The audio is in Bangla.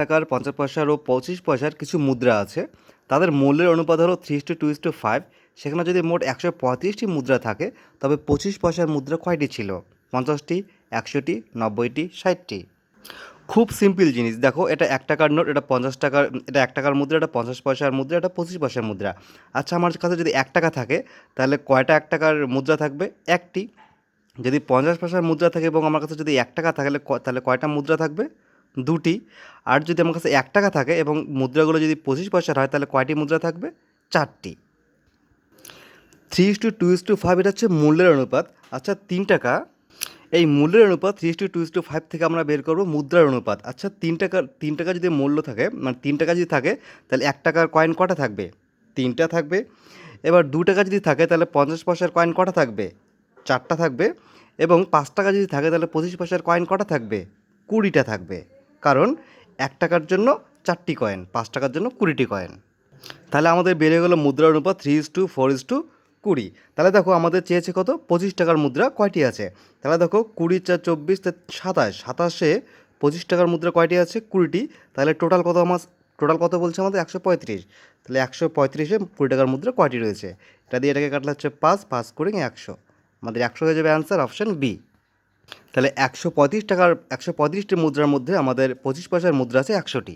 টাকার পঞ্চাশ পয়সার ও পঁচিশ পয়সার কিছু মুদ্রা আছে। তাদের মূল্যের অনুপাত হলো three to two to five সেখানে যদি মোট একশো পঁয়ত্রিশটি মুদ্রা থাকে, তবে পঁচিশ পয়সার মুদ্রা কয়টি ছিল? পঞ্চাশটি, একশোটি, নব্বইটি, ষাটটি। খুব সিম্পল জিনিস। দেখো, এটা এক টাকার নোট, এটা পঞ্চাশ টাকার, এটা এক টাকার মুদ্রা, এটা পঞ্চাশ পয়সার মুদ্রা, এটা পঁচিশ পয়সার মুদ্রা। আচ্ছা আমার কাছে যদি এক টাকা থাকে, তাহলে কয়টা এক টাকার মুদ্রা থাকবে? একটি। যদি পঞ্চাশ পয়সার মুদ্রা থাকে এবং আমার কাছে যদি এক টাকা থাকে তাহলে কয়টা মুদ্রা থাকবে? দুটি। আর যদি আমার কাছে এক টাকা থাকে এবং মুদ্রাগুলো যদি পঁচিশ পয়সার হয়, তাহলে কয়টি মুদ্রা থাকবে? চারটি। Three is to two is to five এটা হচ্ছে মূল্যের অনুপাত। আচ্ছা তিন টাকা। এই মূল্যের অনুপাত three to two to five থেকে আমরা বের করব মুদ্রার অনুপাত। আচ্ছা তিন টাকার তিন টাকা যদি মূল্য থাকে মানে তিন টাকা যদি থাকে, তাহলে এক টাকার কয়েন কটা থাকবে? তিনটা থাকবে। এবার দু টাকা যদি থাকে, তাহলে পঞ্চাশ পয়সার কয়েন কটা থাকবে? চারটা থাকবে। এবং পাঁচ টাকা যদি থাকে, তাহলে পঁচিশ পয়সার কয়েন কটা থাকবে? কুড়িটা থাকবে। কারণ এক টাকার জন্য চারটি কয়েন পাঁচ টাকার জন্য কুড়িটি কয়েন তাহলে আমাদের বেড়ে গেলো মুদ্রার অনুপাত three is to four is to কুড়ি। তাহলে দেখো আমাদের চেয়েছে কত? পঁচিশ টাকার মুদ্রা কয়টি আছে? তাহলে দেখো কুড়ি, চার, চব্বিশ সাতাশ। সাতাশে পঁচিশ টাকার মুদ্রা কয়টি আছে? কুড়িটি। তাহলে টোটাল কত আমার টোটাল কত বলছে আমাদের? একশো পঁয়ত্রিশ। তাহলে একশো পঁয়ত্রিশে কুড়ি টাকার মুদ্রা কয়টি রয়েছে? এটা দিয়ে এটাকে কাটলে হচ্ছে পাঁচ পাঁচ করে একশো। আমাদের একশো হয়ে যাবে অ্যান্সার অপশান বি তাহলে একশো পঁয়ত্রিশ টাকার একশো পঁয়ত্রিশটি মুদ্রার মধ্যে আমাদের পঁচিশ পয়সার মুদ্রা আছে একশোটি।